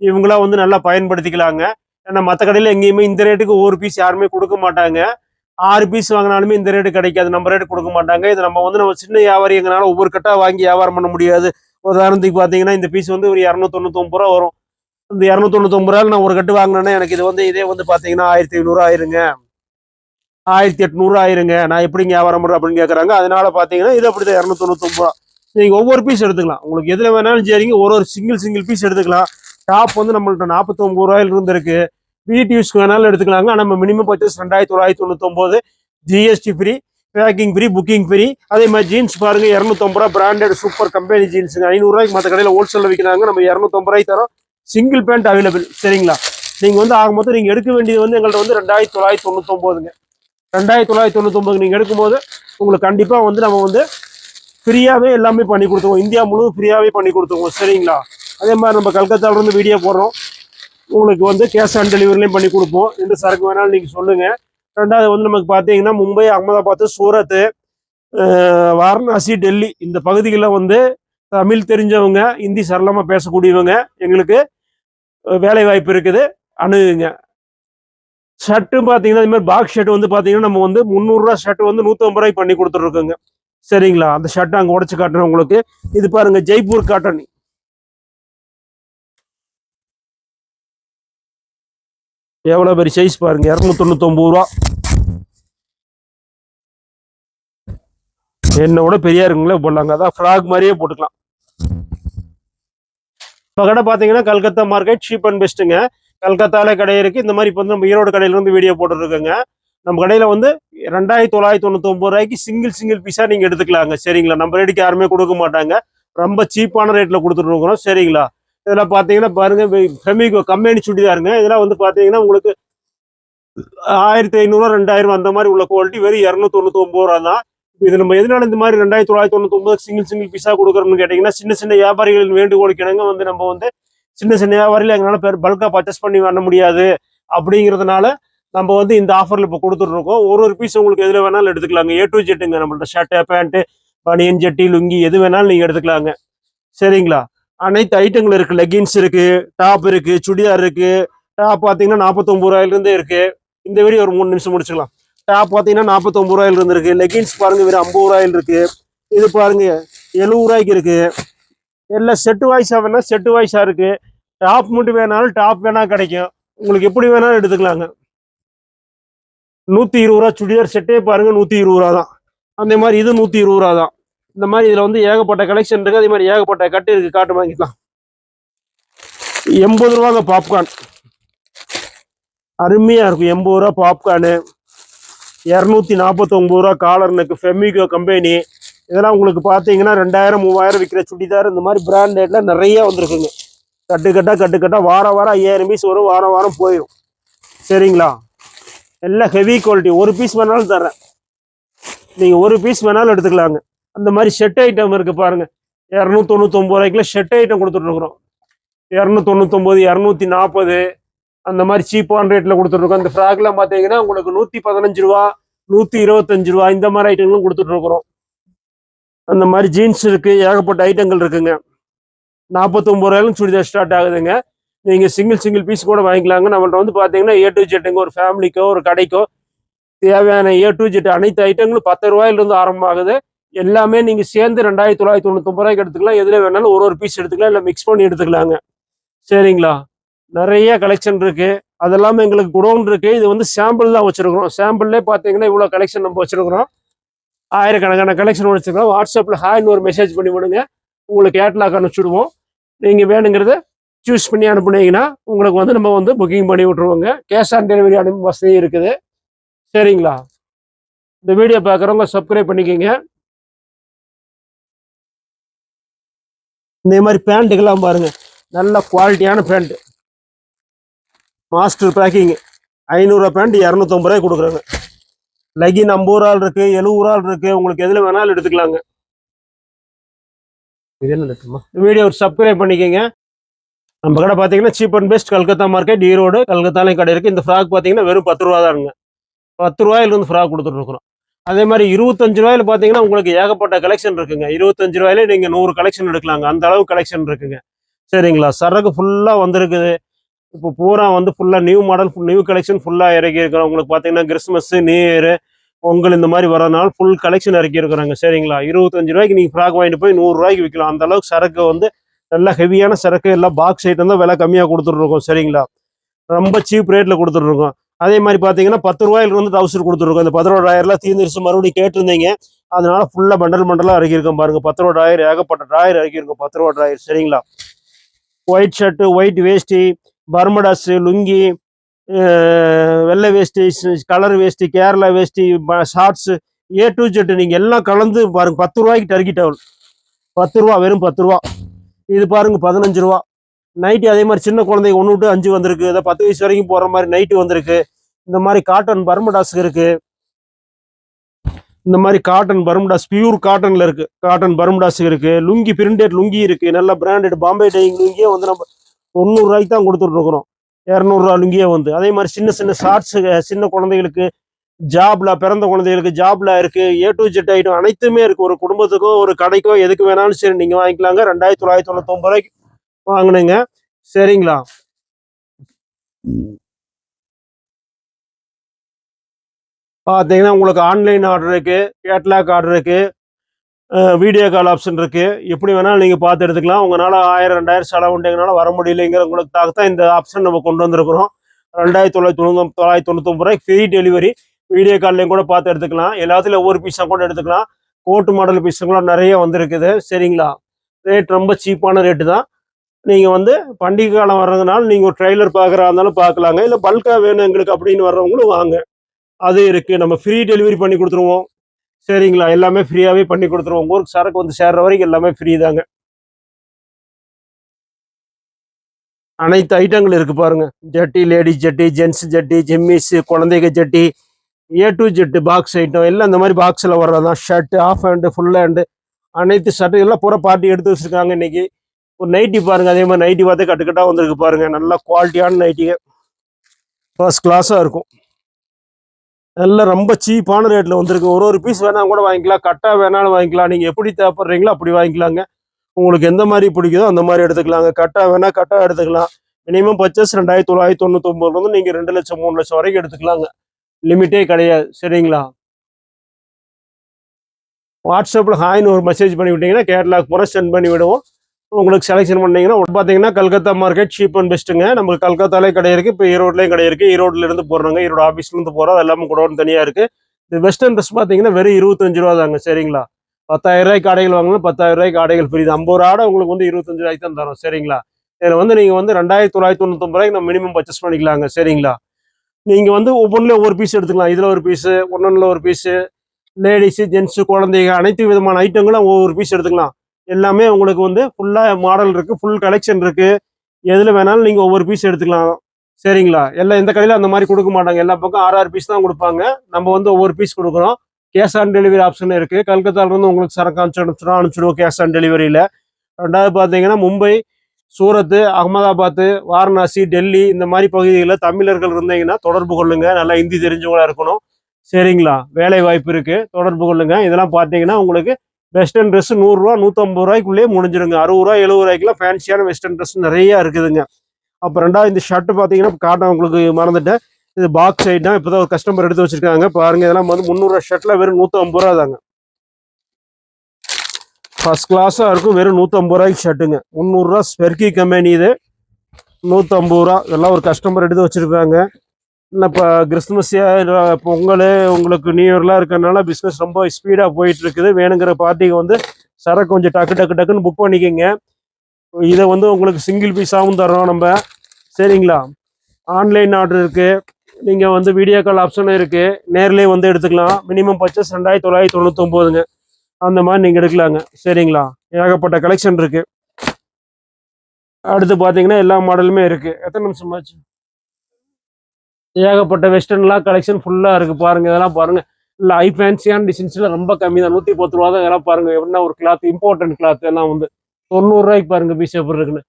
இவங்களாம் வந்து நல்லா பயன்படுத்திக்கலாங்க. ஏன்னா மற்ற கடையில் எங்கேயுமே இந்த ரேட்டுக்கு ஒவ்வொரு பீஸ் யாருமே கொடுக்க மாட்டாங்க. ஆறு பீஸ் வாங்கினாலுமே இந்த ரேட்டு கிடைக்காது. நம்ம ரேட்டு கொடுக்க மாட்டாங்க. இது நம்ம வந்து நம்ம சின்ன வியாபாரிங்கனால ஒவ்வொரு கட்டாக வாங்கி வியாபாரம் பண்ண முடியாது. உதாரணத்துக்கு பார்த்தீங்கன்னா இந்த பீஸ் வந்து ஒரு இரநூத்தொண்ணூத்தொம்பது ரூபா வரும். இந்த இரநூத்தொண்ணூத்தொம்பது ரூபாய் நான் ஒரு கட்டு வாங்கினேன்னா எனக்கு இது வந்து இதே வந்து பார்த்தீங்கன்னா ஆயிரத்தி ஐநூறு ஆயிருங்க. ஆயிரத்தி எட்நூறு ஆயிருங்க. நான் எப்படி வியாபாரம் பண்ணுறேன் அப்படின்னு கேட்குறாங்க அதனால பார்த்தீங்கன்னா இது அப்படிதான் இரநூத்தொண்ணூத்தொம்பது ரூபா. நீங்கள் ஒவ்வொரு பீஸ் எடுத்துக்கலாம். உங்களுக்கு எதில் வேணாலும் சரிங்க ஒரு ஒரு சிங்கிள் சிங்கிள் பீஸ் எடுத்துக்கலாம். டாப் வந்து நம்மள்ட்ட நாற்பத்தொம்பது ரூபாயில இருந்து இருக்கு. வீட்டு யூஸ்க்கு வேணாலும் எடுத்துக்கலாங்க. ஆனால் நம்ம மினிமம் பர்ச்சேஸ் ரெண்டாயிரத்தி தொள்ளாயிரத்தி தொண்ணூத்தொம்பது GST free packing free booking free அதே மாதிரி ஜீன்ஸ் பாருங்க இரநூத்தொம்பது ரூபா பிராண்டட் சூப்பர் கம்பெனி ஜீன்ஸுங்க ஐநூறுரூவாய்க்கு மற்ற கடையில் ஹோல்சேலில் விற்கிறாங்க நம்ம இரநூத்தொம்பது ரூபாய்க்கு தரோம். சிங்கிள் பேண்ட் அவைலபிள் சரிங்களா? நீங்கள் வந்து ஆக மொத்தம் நீங்கள் எடுக்க வேண்டியது வந்து எங்கள்கிட்ட வந்து ரெண்டாயிரத்தி தொள்ளாயிரத்தி தொண்ணூத்தொம்போதுங்க. ரெண்டாயிரத்தி தொள்ளாயிரத்தி தொண்ணூத்தொம்பது நீங்கள் எடுக்கும்போது உங்களுக்கு கண்டிப்பாக வந்து நம்ம வந்து ஃப்ரீயாகவே எல்லாமே பண்ணி கொடுத்துருவோம். இந்தியா முழுவதும் ஃப்ரீயாகவே பண்ணி கொடுத்துருவோம் சரிங்களா? அதே மாதிரி நம்ம கல்கத்தாவிலேருந்து வீடியோ போடுறோம். உங்களுக்கு வந்து கேஷ் ஆன் டெலிவரிலையும் பண்ணி கொடுப்போம். எந்த சரக்கு வேணாலும் நீங்கள் சொல்லுங்கள் ரெண்டாவது வந்து நமக்கு பார்த்தீங்கன்னா மும்பை அகமதாபாத் சூரத் வாரணாசி டெல்லி இந்த பகுதிகளில் வந்து தமிழ் தெரிஞ்சவங்க ஹிந்தி சரளமாக பேசக்கூடியவங்க எங்களுக்கு வேலை வாய்ப்பு இருக்குது. அணுகுங்க. ஷர்ட்டு பார்த்தீங்கன்னா இது மாதிரி பாக்ஸ் ஷர்ட் வந்து பார்த்தீங்கன்னா நம்ம வந்து முந்நூறுரூவா ஷர்ட் வந்து நூற்றம்பது ரூபாய்க்கு பண்ணி கொடுத்துருக்கோங்க சரிங்களா? அந்த ஷர்ட் அங்கே உடச்சி காட்டுறேன் உங்களுக்கு. இது பாருங்க ஜெய்ப்பூர் காட்டன் எவ்வளோ பெரிய சைஸ் பாருங்க இரநூத்தொண்ணூத்தொம்பது ரூபா. என்னோட பெரியா இருக்குங்களே போடலாங்க அதான் ஃப்ராக் மாதிரியே போட்டுக்கலாம். இப்போ கடை பார்த்தீங்கன்னா கல்கத்தா மார்க்கெட் சீப் அண்ட் பெஸ்ட்டுங்க கல்கத்தால கடை இருக்கு. இந்த மாதிரி இப்போ வந்து நம்ம ஈரோடு கடையில இருந்து வீடியோ போட்டுருக்கோங்க. நம்ம கடையில வந்து ரெண்டாயிரத்தி தொள்ளாயிரத்தி தொண்ணூத்தொம்பது ரூபாய்க்கு சிங்கிள் சிங்கிள் பீஸாக நீங்க எடுத்துக்கலாங்க. சரிங்களா? நம்ம ரேட்டுக்கு யாருமே கொடுக்க மாட்டாங்க. ரொம்ப சீப்பான ரேட்ல கொடுத்துட்டு இருக்கிறோம். சரிங்களா? இதெல்லாம் பார்த்தீங்கன்னா பாருங்க ஃபெமிகோ கம்பெனி சுடிதாருங்க. இதெல்லாம் வந்து பார்த்தீங்கன்னா உங்களுக்கு ஆயிரத்தி ஐநூறுரூவா ரெண்டாயிரம் அந்த மாதிரி உள்ள குவாலிட்டி வெறும் இரநூத்தி தொண்ணூத்தொம்பது ரூபா தான் இது நம்ம எதனால இந்த மாதிரி ரெண்டாயிரத்தி தொள்ளாயிரத்தி தொண்ணூத்தொம்பது சிங்கிள் சிங்கிள் பீஸா கொடுக்குறோம்னு கேட்டிங்கன்னா சின்ன சின்ன வியாபாரிகளின் வேண்டுகோளுக்கு இணங்க வந்து நம்ம வந்து சின்ன சின்ன வியாபாரிகள் எங்களால பேர் பல்கா பர்ச்சேஸ் பண்ணி பண்ண முடியாது. அப்படிங்கிறதுனால நம்ம வந்து இந்த ஆஃபர்ல இப்போ கொடுத்துட்ருக்கோம் ஒரு ஒரு பீஸ் உங்களுக்கு எதுல வேணாலும் எடுத்துக்கலாங்க. ஏ டு ஜெட்டுங்க நம்மள்ட்ட ஷர்ட்டு பேண்ட்டு பனியன் ஜெட்டி லுங்கி எது வேணாலும் நீங்க எடுத்துக்கலாங்க. சரிங்களா? அனைத்து ஐட்டங்கள் இருக்குது லெகின்ஸ் இருக்குது டாப் இருக்குது சுடிதார் இருக்குது டாப் பார்த்தீங்கன்னா நாற்பத்தொம்பது ரூபாயிலிருந்தே இருக்குது இந்த வீடியோ ஒரு மூணு நிமிஷம் முடிச்சுக்கலாம். டாப் பார்த்தீங்கன்னா நாற்பத்தொம்பது ரூபாயிலிருந்து இருக்குது லெகின்ஸ் பாருங்கள் வெறும் ஐம்பது ரூபாயில் இருக்குது இது பாருங்கள் எழுபது ரூபாய்க்கு இருக்குது எல்லாம் செட்டு வாய்ஸாக வேணால் செட்டு வாய்ஸாக இருக்குது டாப் மட்டும் வேணாலும் டாப் வேணால் கிடைக்கும். உங்களுக்கு எப்படி வேணாலும் எடுத்துக்கலாங்க. நூற்றி இருபது ரூபா சுடிதார் செட்டே பாருங்கள் நூற்றி இருபது ரூபா தான். அந்த மாதிரி இது நூற்றி இருபது ரூபா தான். இந்த மாதிரி இதில் வந்து ஏகப்பட்ட கலெக்ஷன் இருக்குது அதே மாதிரி ஏகப்பட்ட கட்டு இருக்குது காட்டு வாங்கிக்கலாம். எண்பது ரூபாங்க பாப்கார்ன் அருமையாக இருக்கும். எண்பது ரூபா பாப்கார்னு இரநூத்தி நாற்பத்தொம்பது ரூபா காலர் நெக்கு ஃபெமிகோ கம்பெனி இதெல்லாம் உங்களுக்கு பார்த்தீங்கன்னா ரெண்டாயிரம் மூவாயிரம் விற்கிற சுடிதார் இந்த மாதிரி பிராண்டட்லாம் நிறைய வந்திருக்குங்க. கட்டுக்கட்டாக கட்டுக்கட்டாக வாரம் வாரம் ஐயாயிரம் பீஸ் வரும். வாரம் வாரம் போயிடும் சரிங்களா? எல்லாம் ஹெவி குவாலிட்டி ஒரு பீஸ் வேணாலும் தரேன் நீங்கள் ஒரு பீஸ் வேணாலும் எடுத்துக்கலாங்க. அந்த மாதிரி ஷெட் ஐட்டம் இருக்குது பாருங்க. இரநூத்தொண்ணூத்தொம்பது ரூபாய்க்குள்ள ஷெட் ஐட்டம் கொடுத்துட்ருக்குறோம் இரநூத்தொண்ணூத்தொம்பது இரநூத்தி நாற்பது அந்த மாதிரி சீப்பான ரேட்டில் கொடுத்துட்ருக்கோம் அந்த ஃப்ராக்லாம் பார்த்தீங்கன்னா உங்களுக்கு நூற்றி பதினஞ்சு ரூபா நூற்றி இருபத்தஞ்சு ரூபா இந்த மாதிரி ஐட்டங்களும் கொடுத்துட்ருக்குறோம் அந்த மாதிரி ஜீன்ஸ் இருக்குது ஏகப்பட்ட ஐட்டங்கள் இருக்குங்க. நாற்பத்தொம்பது ரூபாயிலும் சுடிதார் ஸ்டார்ட் ஆகுதுங்க. நீங்கள் சிங்கிள் சிங்கிள் பீஸ் கூட வாங்கிக்கலாங்க. நம்மள்ட்ட வந்து பார்த்தீங்கன்னா ஏ டு ஜெட்டுங்க ஒரு ஃபேமிலிக்கோ ஒரு கடைக்கோ தேவையான ஏ டு ஜெட் அனைத்து ஐட்டங்களும் பத்து ரூபாயிலிருந்து ஆரம்பமாகுது. எல்லாமே நீங்கள் சேர்ந்து ரெண்டாயிரத்தி தொள்ளாயிரத்தி தொண்ணூத்தொம்பது ரூபாய்க்கு எடுத்துக்கலாம். எதுல வேணாலும் ஒரு ஒரு பீஸ் எடுத்துக்கலாம். இல்லை மிக்ஸ் பண்ணி எடுத்துக்கலாங்க. சரிங்களா? நிறைய கலெக்ஷன் இருக்குது அதெல்லாமே எங்களுக்கு குடோன் இருக்குது இது வந்து சாம்பிள் தான் வச்சுருக்குறோம். சாம்பிள்லே பார்த்தீங்கன்னா இவ்வளோ கலெக்ஷன் நம்ம வச்சுருக்குறோம். ஆயிரக்கணக்கான கலெக்ஷன் வச்சிருக்கோம் வாட்ஸ்அப்பில் ஹாய்னு ஒரு மெசேஜ் பண்ணி விடுங்க. உங்களுக்கு கேட்லாக் அனுப்பிச்சுடுவோம். நீங்கள் வேணுங்கிறத சூஸ் பண்ணி அனுப்புனீங்கன்னா உங்களுக்கு வந்து நம்ம வந்து புக்கிங் பண்ணி விட்ருவோங்க கேஷ் ஆன் டெலிவரி அனுப்பும் வசதியும் இருக்குது. சரிங்களா? இந்த வீடியோ பார்க்குறவங்க சப்ஸ்கிரைப் பண்ணிக்கோங்க. இந்த மாதிரி பேண்ட்டுக்கெல்லாம் பாருங்க. நல்ல குவாலிட்டியான பேண்ட். மாஸ்டர் பேக்கிங் ஐநூறுரூவா பேண்ட் இரநூத்தம்பது ரூபாய் கொடுக்குறாங்க. லெகின் ஐம்பது ரூபா இருக்கு எழுபது ரூபா இருக்கு. உங்களுக்கு எதுல வேணாலும் எடுத்துக்கலாங்க. இது என்ன இருக்குமா வீடியோ சப்ஸ்கிரைப் பண்ணிக்கோங்க. நம்ம கடை பார்த்தீங்கன்னா cheap and best Calcutta market Erode கல்கத்தாலையும் கடை இருக்கு. இந்த ஃப்ராக் பார்த்தீங்கன்னா வெறும் பத்து ரூபா தானுங்க. பத்து ரூபாயில இருந்து ஃப்ராக் கொடுத்துட்டு இருக்கிறோம். அதே மாதிரி இருபத்தஞ்சு ரூபாயில பார்த்தீங்கன்னா உங்களுக்கு ஏகப்பட்ட கலெக்ஷன் இருக்குங்க. இருபத்தஞ்சு ரூபாயில நீங்க நூறு கலெக்ஷன் எடுக்கலாங்க. அந்த அளவு கலெக்ஷன் இருக்குங்க. சரிங்களா? சரக்கு ஃபுல்லா வந்திருக்குது. இப்போ பூரா வந்து ஃபுல்லா நியூ மாடல் நியூ கலெக்ஷன் ஃபுல்லா இறக்கி இருக்கிறோம் உங்களுக்கு பார்த்தீங்கன்னா கிறிஸ்மஸ் நியூ இயர் பொங்கல் இந்த மாதிரி வரதுனால ஃபுல் கலெக்ஷன் இறக்கி இருக்கிறாங்க. சரிங்களா? இருபத்தஞ்சு ரூபாய்க்கு நீங்க ஃப்ராக் வாங்கிட்டு போய் நூறு ரூபாய்க்கு விற்கலாம் அந்த அளவுக்கு சரக்கு வந்து நல்லா ஹெவியான சரக்கு எல்லாம் பாக்ஸ் ஐட்டம் தான் விலை கம்மியாக கொடுத்துட்ருக்கோம் சரிங்களா? ரொம்ப சீப் ரேட்டில் கொடுத்துட்ருக்கோம் அதே மாதிரி பார்த்தீங்கன்னா பத்து ரூபாயில இருந்து டவுசர் கொடுத்துருக்கோம். இந்த பதினோராயிரம்லாம் தீர்ந்துருச்சு மறுபடியும் கேட்டிருந்தீங்க. அதனால ஃபுல்லாக பண்டல் பண்டலாக இறக்கியிருக்கோம் பாருங்க. பத்து ரூபா டாயர் ஏகப்பட்ட டாயர் இறக்கியிருக்கோம். பத்து ரூபா டாயர் சரிங்களா ஒயிட் ஷர்ட்டு ஒயிட் வேஷ்டி பர்மடாஸு லுங்கி வெள்ளை வேஷ்டி கலர் வேஷ்டி கேரளா வேஷ்டி ஷார்ட்ஸு ஏ டு ஜெட்டு நீங்கள் எல்லாம் கலந்து பாருங்க. பத்து ரூபாய்க்கு டர்க்கி பத்து ரூபா வெறும் பத்து ரூபா. இது பாருங்க பதினஞ்சு ரூபா. நைட்டி அதே மாதிரி சின்ன குழந்தைங்க ஒன்று விட்டு அஞ்சு வந்திருக்கு. இதை பத்து வயசு வரைக்கும் போகிற மாதிரி நைட்டி வந்திருக்கு. இந்த மாதிரி காட்டன் பர்மடாஸ்க்கு இருக்கு. இந்த மாதிரி காட்டன் பர்மடாஸ் பியூர் காட்டனில் இருக்கு. காட்டன் பர்மடாஸ் இருக்கு. லுங்கி பிரிண்டட் லுங்கி இருக்கு. நல்ல பிராண்டட் பாம்பே டைங் லுங்கியே வந்து நம்ம தொண்ணூறுரூவாய்க்கு தான் கொடுத்துட்ருக்குறோம் இரநூறுவா லுங்கியே வந்து. அதே மாதிரி சின்ன சின்ன ஷார்ட்ஸு சின்ன குழந்தைகளுக்கு ஜாப்ல பிறந்த குழந்தைகளுக்கு ஜாப்ல இருக்கு. ஏ டு ஜெட் ஐட்டம் அனைத்துமே இருக்கு. ஒரு குடும்பத்துக்கோ ஒரு கடைக்கோ எதுக்கு வேணாலும் சரி நீங்க வாங்கிக்கலாங்க. ரெண்டாயிரத்தி தொள்ளாயிரத்தி தொண்ணூத்தொம்பது ரூபாய்க்கு வாங்கினுங்க. சரிங்களா? பார்த்தீங்கன்னா உங்களுக்கு ஆன்லைன் ஆர்டர் இருக்கு கேட்லாக் ஆர்டர் இருக்கு வீடியோ கால் ஆப்ஷன் இருக்கு. எப்படி வேணாலும் நீங்க பார்த்து எடுத்துக்கலாம். உங்களால ஆயிரம் ரெண்டாயிரம் செலவுண்டிங்கனால வர முடியலைங்கிறவங்களுக்காக தான் இந்த ஆப்ஷன் நம்ம கொண்டு வந்திருக்கிறோம். ரெண்டாயிரத்தி தொள்ளாயிரத்தி தொண்ணூத்தி தொள்ளாயிரத்தி தொண்ணூத்தொம்பது ரூபாய் ஃப்ரீ டெலிவரி வீடியோ கால்லையும் கூட பார்த்து எடுத்துக்கலாம். எல்லாத்துலயும் ஒவ்வொரு பீஸாக கூட எடுத்துக்கலாம். கோட்டு மாடல் பீஸுங்களும் நிறைய வந்திருக்குது. சரிங்களா? ரேட் ரொம்ப சீப்பான ரேட்டு தான். நீங்கள் வந்து பண்டிகை காலம் வர்றதுனால நீங்கள் ஒரு ட்ரெய்லர் பார்க்குறா இருந்தாலும் பார்க்கலாங்க. இல்லை பல்காக வேணும் எங்களுக்கு அப்படின்னு வர்றவங்களும் வாங்க. அது இருக்குது நம்ம ஃப்ரீ டெலிவரி பண்ணி கொடுத்துருவோம். சரிங்களா? எல்லாமே ஃப்ரீயாகவே பண்ணி கொடுத்துருவோம். ஊருக்கு சரக்கு வந்து சேர்ற வரைக்கும் எல்லாமே ஃப்ரீ தாங்க. அனைத்து ஐட்டங்கள் இருக்குது பாருங்கள் ஜட்டி லேடிஸ் ஜட்டி ஜென்ஸ் ஜட்டி ஜெம்மிஸ் குழந்தைங்க ஜட்டி A to Z box item எல்லாம் இந்த மாதிரி பாக்ஸில் வர்றதான் shirt half hand full hand அனைத்து ஷர்ட்டு எல்லாம் பூரா பார்ட்டி எடுத்து வச்சுருக்காங்க இன்றைக்கி ஒரு நைட்டி பாருங்க அதே மாதிரி நைட்டி பார்த்து கட்டுக்கட்டா வந்திருக்கு பாருங்க. நல்ல குவாலிட்டியான நைட்டிங்க ஃபர்ஸ்ட் கிளாஸாக இருக்கும். நல்லா ரொம்ப சீப்பான ரேட்ல வந்திருக்கு. ஒரு ஒரு பீஸ் வேணால் கூட வாங்கிக்கலாம். கட்டா வேணாலும் வாங்கிக்கலாம். நீங்க எப்படி தேவைப்படுறீங்களோ அப்படி வாங்கிக்கலாங்க. உங்களுக்கு எந்த மாதிரி பிடிக்குதோ அந்த மாதிரி எடுத்துக்கலாங்க. கட்டா வேணா கட்டா எடுத்துக்கலாம். மினிமம் பர்ச்சேஸ் ரெண்டாயிரத்தி தொள்ளாயிரத்தி தொண்ணூத்தொம்பதுல இருந்து நீங்க ரெண்டு லட்சம் மூணு லட்சம் வரைக்கும் எடுத்துக்கலாங்க. லிமிட்டே கிடையாது. சரிங்களா? வாட்ஸ்அப்பில் ஹாய்னு ஒரு மெசேஜ் பண்ணி விட்டீங்கன்னா கேட்லாக் பூரா சென்ட் பண்ணி விடுவோம். உங்களுக்கு செலெக்ஷன் பண்ணீங்கன்னா பார்த்தீங்கன்னா கல்கத்தா மார்க்கெட் சீப் அண்ட் பெஸ்ட்டுங்க நம்ம கல்கத்தாலே கடை இருக்குது இப்போ ஈரோட்லேயும் கடை இருக்குது ஈரோட்லேருந்து போடுறாங்க. ஈரோடு ஆஃபீஸ்ல இருந்து போகிறோம் அது எல்லாமே கூட தனியாக இருக்கு. இது வெஸ்டர்ன் ட்ரெஸ் பார்த்தீங்கன்னா வெறும் இருபத்தஞ்சு ரூபா தாங்க சரிங்களா? பத்தாயிரம் ரூபாய்க்கு ஆடைகள் வாங்கணும் பத்தாயிரம் ரூபாய்க்கு ஆடைகள் ஃப்ரீ தான் ஐம்பது ரூபா ஆடை உங்களுக்கு வந்து இருபத்தஞ்சு ரூபாய்க்கு தான் தரோம் சரிங்களா? இதில் வந்து நீங்கள் வந்து ரெண்டாயிரத்தி தொள்ளாயிரத்தி தொண்ணூத்தொம்பது ரூபாய்க்கு நம்ம மினிமம் பர்ச்சேஸ் பண்ணிக்கலாங்க சரிங்களா? நீங்கள் வந்து ஒவ்வொன்றில் ஒவ்வொரு பீஸ் எடுத்துக்கலாம். இதில் ஒரு பீஸு ஒன்னொன்றில் ஒரு பீஸு லேடிஸு ஜென்ஸு குழந்தைங்க அனைத்து விதமான ஐட்டங்களும் ஒவ்வொரு பீஸ் எடுத்துக்கலாம். எல்லாமே உங்களுக்கு வந்து ஃபுல்லாக மாடல் இருக்குது ஃபுல் கலெக்ஷன் இருக்குது எதில் வேணாலும் நீங்கள் ஒவ்வொரு பீஸ் எடுத்துக்கலாம். சரிங்களா? எல்லாம் எந்த கடையிலும் அந்த மாதிரி கொடுக்க மாட்டாங்க. எல்லா பக்கம் ஆறு ஆறு பீஸ் தான் கொடுப்பாங்க. நம்ம வந்து ஒவ்வொரு பீஸ் கொடுக்குறோம். கேஷ் ஆன் டெலிவரி ஆப்ஷன் இருக்குது கல்கத்தாவிலேருந்து உங்களுக்கு சரக்கு அனுப்பிச்சு அனுப்பிச்சிடும் அனுப்பிச்சிடுவோம் கேஷ் ஆன் டெலிவரியில் ரெண்டாவது பார்த்தீங்கன்னா மும்பை சூரத்து அகமதாபாத்து வாரணாசி டெல்லி இந்த மாதிரி பகுதிகளில் தமிழர்கள் இருந்தீங்கன்னா தொடர்பு கொள்ளுங்க. நல்லா ஹிந்தி தெரிஞ்சவங்களா இருக்கணும். சரிங்களா? வேலை வாய்ப்பு இருக்குது தொடர்பு கொள்ளுங்க. இதெல்லாம் பார்த்தீங்கன்னா உங்களுக்கு வெஸ்டர்ன் ட்ரெஸ் நூறுரூவா நூற்றம்பது ரூபாய்க்குள்ளேயே முடிஞ்சிருங்க. அறுபது ரூபா எழுபது ரூபாய்க்குலாம் ஃபேன்சியான வெஸ்டர்ன் ட்ரெஸ் நிறையா இருக்குதுங்க. அப்போ ரெண்டாவது இந்த ஷர்ட்டு பார்த்தீங்கன்னா காட்டன் உங்களுக்கு மறந்துட்டேன். இது பாக்ஸ் ஐட்டம் இப்போ தான் ஒரு கஸ்டமர் எடுத்து வச்சிருக்காங்க. பாருங்க இதெல்லாம் வந்து முந்நூறுரூவா ஷர்ட்டில் வெறும் நூற்றம்பது ரூபா தாங்க. ஃபஸ்ட் கிளாஸாக இருக்கும். வெறும் நூற்றம்பது ரூபாய்க்கு ஷர்ட்டுங்க முந்நூறுரூவா ஸ்பெர்கி கம்பெனி இது. நூற்றம்பது ரூபா. இதெல்லாம் ஒரு கஸ்டமர் எடுத்து வச்சுருக்காங்க. இப்போ கிறிஸ்துமஸ் பொங்கல் உங்களுக்கு நியூ இயர்லாம் இருக்கிறதுனால பிஸ்னஸ் ரொம்ப ஸ்பீடாக போயிட்டு இருக்குது வேணுங்கிற பார்ட்டிக்கு வந்து சரக்கு கொஞ்சம் டக்கு டக்கு டக்குன்னு புக் பண்ணிக்கோங்க. இதை வந்து உங்களுக்கு சிங்கிள் பீஸாகவும் தரோம் நம்ம. சரிங்களா? ஆன்லைன் ஆர்டர் இருக்குது நீங்கள் வந்து வீடியோ கால் ஆப்ஷனும் இருக்குது நேர்லேயே வந்து எடுத்துக்கலாம். மினிமம் பர்ச்சஸ் ரெண்டாயிரத்தி தொள்ளாயிரத்தி தொண்ணூத்தொம்போதுங்க. அந்த மாதிரி நீங்கள் எடுக்கலாங்க. சரிங்களா? ஏகப்பட்ட கலெக்ஷன் இருக்குது அடுத்து பார்த்தீங்கன்னா எல்லா மாடலுமே இருக்குது எத்தனை நிமிஷம் ஆச்சு? ஏகப்பட்ட வெஸ்டர்ன்லாம் கலெக்ஷன் ஃபுல்லாக இருக்குது பாருங்க. இதெல்லாம் பாருங்க. இல்லை ஐ ஃபேன்சியான டிசைன்ஸில் ரொம்ப கம்மி தான். நூற்றி பத்து ரூபா தான் இதெல்லாம் பாருங்க. எப்படின்னா ஒரு கிளாத் இம்பார்ட்டன்ட் கிளாத் எல்லாம் வந்து தொண்ணூறுரூவாய்க்கு பாருங்க பீஸ் எப்படி இருக்குன்னு.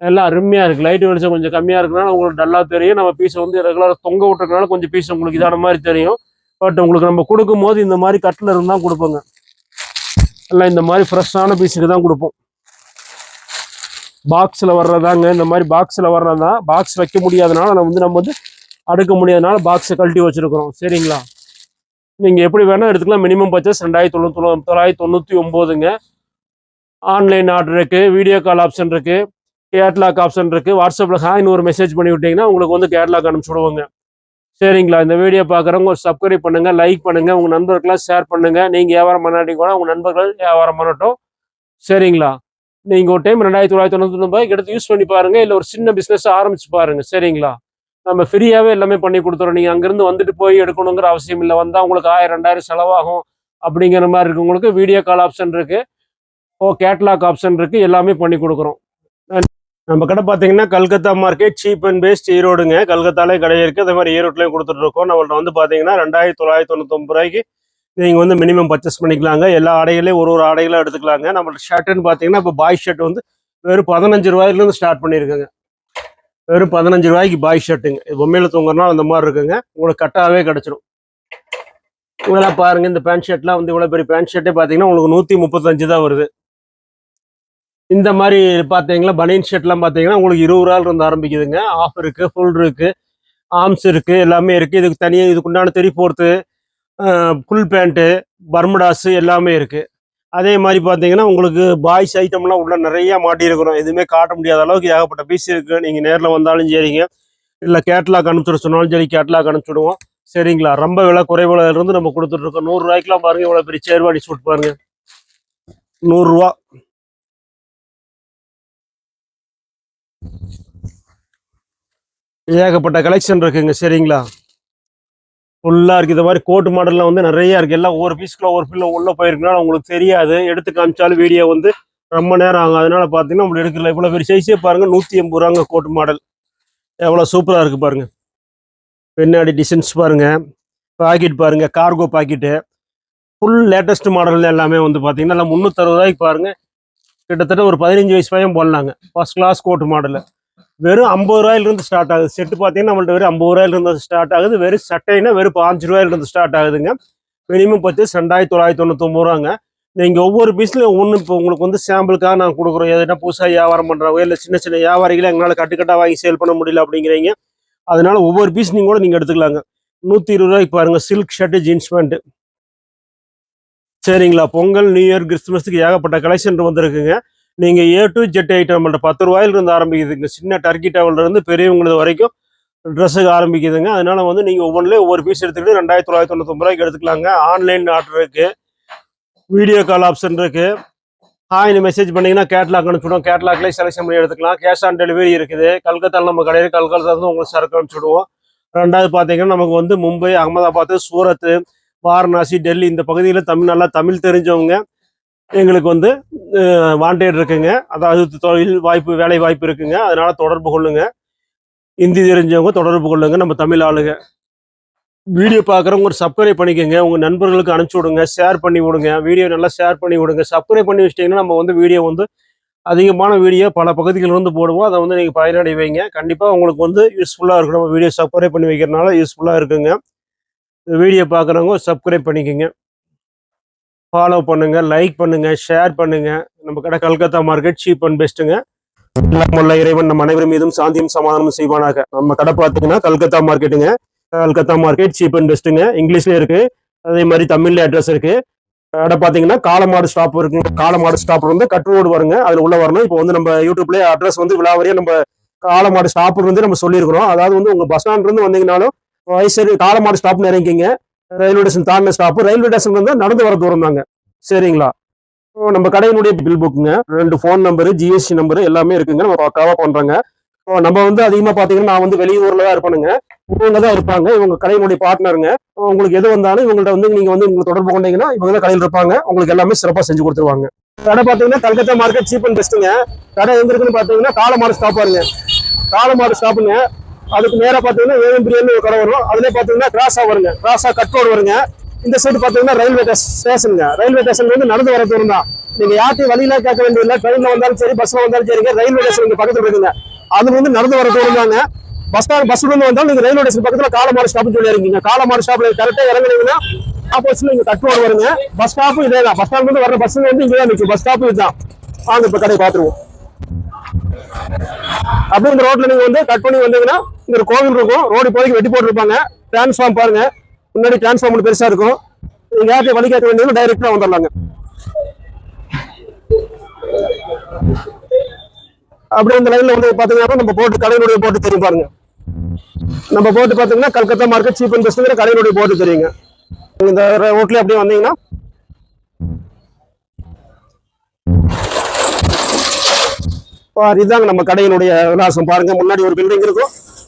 எல்லாம் அருமையாக இருக்குது லைட் வெளிச்சம் கொஞ்சம் கம்மியாக இருக்குனால உங்களுக்கு டல்லாக தெரியும். நம்ம பீஸை வந்து ரெகுலராக தொங்க விட்டுறதுனால கொஞ்சம் பீஸ் உங்களுக்கு இதான மாதிரி தெரியும். பட் உங்களுக்கு நம்ம கொடுக்கும் போது இந்த மாதிரி கட்டில் இருந்தால் கொடுப்போங்க. எல்லாம் இந்த மாதிரி ஃப்ரெஷ்ஷான பீஸுக்கு தான் கொடுப்போம். பாக்ஸில் வர்றதாங்க. இந்த மாதிரி பாக்ஸில் வர்றதான் பாக்ஸ் வைக்க முடியாதனால நம்ம வந்து நம்ம வந்து அடுக்க முடியாதனால பாக்ஸை கழட்டி வச்சுருக்குறோம். சரிங்களா? நீங்கள் எப்படி வேணால் எடுத்துக்கலாம். மினிமம் பர்ச்சஸ் ரெண்டாயிரத்தி தொண்ணூத்தி தொள்ளாயிரத்தி தொண்ணூற்றி ஒம்போதுங்க. ஆன்லைன் ஆர்டர் இருக்குது வீடியோ கால் ஆப்ஷன் இருக்குது கேட்லாக் ஆப்ஷன் இருக்குது வாட்ஸ்அப்பில் ஹாய்னு ஒரு மெசேஜ் பண்ணி விட்டீங்கன்னா உங்களுக்கு வந்து கேட்லாக் அனுப்பிச்சிவிடுவோங்க சரிங்களா? இந்த வீடியோ பார்க்குறவங்க ஒரு சப்ஸ்கிரைப் பண்ணுங்கள் லைக் பண்ணுங்கள் உங்கள் நண்பர்களாம் ஷேர் பண்ணுங்கள் நீங்கள் வியாபாரம் பண்ணாட்டி கூட உங்கள் நண்பர்கள் வியாபாரம் பண்ணட்டும். சரிங்களா? நீங்கள் ஒரு டைம் ரெண்டாயிரத்தி தொள்ளாயிரத்தி தொண்ணூற்றி எடுத்து யூஸ் பண்ணி பாருங்கள் இல்லை ஒரு சின்ன பிஸ்னஸ் ஆரம்பிச்சு பாருங்கள் சரிங்களா? நம்ம ஃப்ரீயாகவே எல்லாமே பண்ணி கொடுத்துறோம். நீங்கள் அங்கேருந்து வந்துட்டு போய் எடுக்கணுங்கிற அவசியம் இல்லை. வந்தால் உங்களுக்கு ஆயிரம் ரெண்டாயிரம் செலவாகும் அப்படிங்கிற மாதிரி இருக்கு. உங்களுக்கு வீடியோ கால் ஆப்ஷன் இருக்கு. ஓ கேட்லாக் ஆப்ஷன் இருக்கு. எல்லாமே பண்ணி கொடுக்குறோம். நம்ம கடை பார்த்தீங்கன்னா Calcutta market cheap and best ஈரோடுங்க. கல்கத்தாலே கடை இருக்குது அதே மாதிரி ஈரோட்லேயும் கொடுத்துட்ருக்கோம். நம்மள்ட்ட வந்து பார்த்தீங்கன்னா ரெண்டாயிரத்தி தொள்ளாயிரத்தி தொண்ணூத்தொம்பது ரூபாய்க்கு நீங்கள் வந்து மினிமம் பர்ச்சேஸ் பண்ணிக்கலாங்க. எல்லா ஆடைகளையும் ஒரு ஒரு ஆடைகளாக எடுத்துக்கலாங்க. நம்மள்ட்ட ஷர்ட்டுன்னு பார்த்தீங்கன்னா இப்போ பாய் ஷர்ட் வந்து வெறும் பதினஞ்சு ரூபாயிலேருந்து ஸ்டார்ட் பண்ணியிருக்குங்க. வெறும் பதினஞ்சு ரூபாய்க்கு பாய் ஷர்ட்டுங்க. இது பொம்மையில தூங்குறனால அந்த மாதிரி இருக்குங்க. உங்களுக்கு கட்டாகவே கிடச்சிடும் இதெல்லாம் பாருங்க இந்த பேண்ட் ஷர்ட்லாம் வந்து இவ்வளோ பெரிய பேண்ட் ஷர்ட்டே பார்த்தீங்கன்னா உங்களுக்கு நூற்றி முப்பத்தஞ்சு தான் வருது. இந்த மாதிரி பார்த்தீங்கன்னா பனியன் ஷர்ட்லாம் பார்த்தீங்கன்னா உங்களுக்கு இருபது ரூபாயில் இருந்து ஆரம்பிக்குதுங்க. ஆஃப் இருக்கு ஃபுல் இருக்கு ஆர்ம்ஸ் இருக்கு எல்லாமே இருக்கு. இதுக்கு தனியாக இதுக்கு உண்டான தெரி போர்த்து ஃபுல் பேண்ட்டு பர்மடாஸு எல்லாமே இருக்கு. அதே மாதிரி பார்த்தீங்கன்னா உங்களுக்கு பாய்ஸ் ஐட்டம்லாம் உள்ள நிறைய மாட்டியிருக்கிறோம். எதுவுமே காட்ட முடியாத அளவுக்கு ஏகப்பட்ட பீஸ் இருக்குது நீங்கள் நேரில் வந்தாலும் சரிங்க. இல்லை கேட்லாக் அனுப்பிச்சுட சொன்னாலும் சரி கேட்லாக் அனுப்பிச்சுடுவோம் சரிங்களா? ரொம்ப விலை குறைவுல இருந்து நம்ம கொடுத்துட்ருக்கோம். நூறுரூவாய்க்குலாம் பாருங்கள் இவ்வளோ பெரிய சேர்வாடி சூட் பாருங்கள் நூறுரூவா ஏகப்பட்ட கலெக்ஷன் இருக்குங்க. சரிங்களா? ஃபுல்லாக இருக்குது இந்த மாதிரி கோட் மாடலில் வந்து நிறைய இருக்குது எல்லாம் ஒவ்வொரு பீஸ்க்குள்ள ஒரு பிள்ளை உள்ளே போயிருக்குனால உங்களுக்கு தெரியாது. எடுத்து காமிச்சாலும் வீடியோ வந்து ரொம்ப நேரம் ஆகும். அதனால் பார்த்தீங்கன்னா நம்ம எடுக்கல இவ்வளோ பெரிய சைஸே பாருங்கள் நூற்றி எண்பது ரூபாங்க கோட் மாடல் எவ்வளோ சூப்பராக இருக்குது பாருங்கள் பின்னாடி டிசைன்ஸ் பாருங்கள் பாக்கெட் பாருங்க. Cargo pocket full latest model எல்லாமே வந்து பார்த்தீங்கன்னா எல்லாம் முந்நூற்றறுபது ரூபாய்க்கு பாருங்கள் கிட்டத்தட்ட ஒரு பதினஞ்சு வயசு பையன் போடலாங்க. ஃபர்ஸ்ட் கிளாஸ் கோட்டு மாடல் வெறும் ஐம்பது ரூபாயிலிருந்து ஸ்டார்ட் ஆகுது. செட்டு பார்த்தீங்கன்னா நம்மள்ட்ட வெறும் ஐம்பது ரூபாயிலிருந்து ஸ்டார்ட் ஆகுது. வெறும் சட்டைனா வெறும் பாஞ்சு ரூபாயிலிருந்து ஸ்டார்ட் ஆகுதுங்க. மினிமம் பர்ச்சேஸ் ரெண்டாயிரத்தி தொள்ளாயிரத்தி தொண்ணூத்தொம்பது ரூபாங்க. நீங்கள் ஒவ்வொரு பீஸ்லையும் ஒன்று இப்போ உங்களுக்கு வந்து சாம்பிளுக்காக நான் கொடுக்குறோம். எதுனா புதுசாக வியாபாரம் பண்ணுறவங்க இல்லை சின்ன சின்ன வியாபாரிகளை எங்களால் கட்டுக்கட்டாக வாங்கி சேல் பண்ண முடியல அப்படிங்கிறீங்க. அதனால ஒவ்வொரு பீஸ் நீங்கள் கூட நீங்கள் எடுத்துக்கலாங்க. நூற்றி இருபது ரூபாய்க்கு பாருங்க சில்க் ஷர்ட்டு ஜீன்ஸ் பேண்ட்டு சரிங்களா? பொங்கல் நியூ இயர் கிறிஸ்துமஸ்க்கு ஏகப்பட்ட கலெக்ஷன் வந்திருக்குங்க. நீங்கள் ஏ டு ஜெட் ஐட்டம் பத்து ரூபாயிலிருந்து ஆரம்பிக்குதுங்க. சின்ன டர்க்கி டவல்ல இருந்து பெரியவங்களது வரைக்கும் ட்ரெஸ்ஸுக்கு ஆரம்பிக்குதுங்க. அதனால வந்து நீங்கள் ஒவ்வொன்றிலே ஒவ்வொரு பீஸ் எடுத்துக்கிட்டு ரெண்டாயிரத்தி தொள்ளாயிரத்தி தொண்ணூத்தொம்பது ரூபாய்க்கு எடுத்துக்கலாங்க. ஆன்லைன் ஆர்டர் இருக்குது வீடியோ கால் ஆப்ஷன் இருக்குது ஹாய்னு மெசேஜ் பண்ணிங்கன்னா கேட்லாக் அனுப்பிச்சுடுவோம். கேட்லாக்லேயே செலெக்ஷன் பண்ணி எடுத்துக்கலாம். கேஷ் ஆன் டெலிவரி இருக்குது. கல்கத்தாவில் நம்ம கடையில் கல்கத்தாலேருந்து உங்களுக்கு சரக்கு அனுப்பிச்சுடுவோம். ரெண்டாவது பார்த்தீங்கன்னா நமக்கு வந்து மும்பை அகமதாபாத் சூரத் வாரணாசி டெல்லி இந்த பகுதியில் தமிழ் நல்லா தமிழ் தெரிஞ்சவங்க. எங்களுக்கு வந்து வாண்டேட் இருக்குங்க. அதாவது தொழில் வாய்ப்பு வேலை வாய்ப்பு இருக்குங்க. அதனால தொடர்பு கொள்ளுங்க. ஹிந்தி தெரிஞ்சவங்க தொடர்பு கொள்ளுங்க. நம்ம தமிழ் ஆளுங்க. வீடியோ பார்க்குறவங்க ஒரு சப்ஸ்கிரைப் பண்ணிக்கோங்க. உங்கள் நண்பர்களுக்கு அனுப்பிச்சி விடுங்க. ஷேர் பண்ணி விடுங்க. வீடியோ நல்லா ஷேர் பண்ணி விடுங்க. சப்ஸ்கிரைப் பண்ணி வச்சிட்டிங்கன்னா நம்ம வந்து வீடியோ வந்து அதிகமான வீடியோ பல பகுதிகளிலிருந்து போடுவோம். அதை வந்து நீங்கள் பயனடைவீங்க கண்டிப்பாக உங்களுக்கு வந்து யூஸ்ஃபுல்லாக இருக்கும். நம்ம வீடியோ சப்ஸ்கிரைப் பண்ணி வைக்கிறனால யூஸ்ஃபுல்லாக இருக்குங்க. இந்த வீடியோ பார்க்குறவங்க சப்ஸ்கிரைப் பண்ணிக்கோங்க. ஃபாலோ பண்ணுங்க லைக் பண்ணுங்க ஷேர் பண்ணுங்க. நம்ம கடை கல்கத்தா மார்க்கெட் சீப் அண்ட் பெஸ்ட்டுங்க இல்லாமல்ல இறைவன் நம்ம அனைவரும் மீதும் சாந்தியும் சமாதானம் செய்வானாக. நம்ம கடை பார்த்தீங்கன்னா கல்கத்தா மார்க்கெட்டுங்க கல்கத்தா மார்க்கெட் சீப் அண்ட் பெஸ்ட்டுங்க இங்கிலீஷ்லேயும் இருக்கு. அதே மாதிரி தமிழ்ல அட்ரஸ் இருக்கு. கடை பார்த்தீங்கன்னா காலமாடு ஸ்டாப் இருக்குங்க காலமாடு ஸ்டாப் வந்து கட் ரோடு வருங்க. அதில் உள்ள வரணும். இப்போ வந்து நம்ம யூடியூப்லேயே அட்ரஸ் வந்து விழாவரியா நம்ம காலமாடு ஸ்டாப் வந்து நம்ம சொல்லியிருக்கிறோம். அதாவது வந்து உங்க பஸ் ஸ்டாண்ட்லேருந்து வந்தீங்கனாலும் வயசு காலமாடு ஸ்டாப்னு இறங்கிங்க ரயில்வே ஸ்டேஷன் தாண்டின ஸ்டாப் ரயில்வே ஸ்டேஷன் வந்து நடந்து வர தூரம் தாங்க. சரிங்களா? நம்ம கடையினுடைய பில் புக்குங்க ரெண்டு ஃபோன் நம்பரு ஜிஎஸ்டி நம்பரு எல்லாமே இருக்குங்க. நம்ம பக்காவா பண்றோங்க. இப்போ நம்ம வந்து அதிகமாக பார்த்தீங்கன்னா நான் வந்து வெளியூரில் தான் இருப்பேனுங்க. இவங்க தான் இருப்பாங்க. இவங்க கடையினுடைய பார்ட்னருங்க உங்களுக்கு எது வந்தாலும் இவங்கள்ட்ட வந்து நீங்கள் வந்து உங்களுக்கு தொடர்பு கொண்டீங்கன்னா இவங்க தான் கடையில் இருப்பாங்க. உங்களுக்கு எல்லாமே சிறப்பாக செஞ்சு கொடுத்துருவாங்க. கடை பார்த்தீங்கன்னா கல்கத்தா மார்க்கெட் சீப் அண்ட் பெஸ்ட்டுங்க கடை எங்க இருக்குன்னு பார்த்தீங்கன்னா காலமாடு ஸ்டாப்பாருங்க காலமாடு ஸ்டாப்புங்க அதுக்கு நேராக பார்த்தீங்கன்னா ஏஎம் பிரியாணி ஒரு கடை வரும். அதுலயே பார்த்தீங்கன்னா கிராஸாக வருங்க. கிராஸாக கட் ரோடு வருங்க. இந்த சைடு பார்த்தீங்கன்னா ரயில்வே ஸ்டேஷனுங்க ரயில்வே ஸ்டேஷன்லேருந்து நடந்து வர தூரம் தான். நீங்கள் யார்ட்டையும் வழியில கேட்க வேண்டியதில்லை ட்ரெயினில் வந்தாலும் சரி பஸ்ஸில் வந்தாலும் சரிங்க ரயில்வே ஸ்டேஷன் இங்கே பக்கத்தில் இருக்குங்க. அது வந்து நடந்து வர தூரம் தாங்க. பஸ் ஸ்டாண்ட் பஸ் இருந்து வந்தாலும் நீங்கள் ரயில்வே ஸ்டேஷன் பக்கத்தில் காலமாடு ஸ்டாப்புன்னு சொல்லி இருக்கீங்க காலமாடு ஸ்டாப்பில் கரெக்டாக இறங்குனீங்கன்னா ஆப்போசிட்ல இங்கே கட் ரோடு வருங்க. பஸ் ஸ்டாப்பும் இதே தான் பஸ் ஸ்டாண்ட் வந்து வர பஸ் வந்து இங்கே தான் நிற்கும் பஸ் ஸ்டாப்பும் இதுதான். வாங்க இப்போ கடையை பார்த்துருவோம். அப்படி இந்த ரோட்டில் நீங்கள் வந்து கட் பண்ணி வந்தீங்கன்னா இங்க ஒரு கோவில் இருக்கும். ரோடு இப்போதைக்கு வெட்டி போட்டுருப்பாங்க. டிரான்ஸ்ஃபார்ம் பாருங்க. முன்னாடி டிரான்ஸ்ஃபார்ம் பெருசா இருக்கும். நீங்க யார்கிட்ட வழி கேட்க வேண்டியது டைரக்டா வந்துடலாங்க அப்படியே இந்த லைன்ல வந்து பாத்தீங்கன்னா நம்ம போட்டு கடையினுடைய போட்டு தெரியும் பாருங்க. நம்ம போட்டு பாத்தீங்கன்னா கல்கத்தா மார்க்கெட் சீப் அண்ட் பெஸ்ட்ங்கிற கடையினுடைய போட்டு தெரியுங்க. இந்த ரோட்ல அப்படியே வந்தீங்கன்னா இதுதாங்க நம்ம கடையினுடைய விலாசம். பாருங்க முன்னாடி ஒரு பில்டிங் இருக்கும்.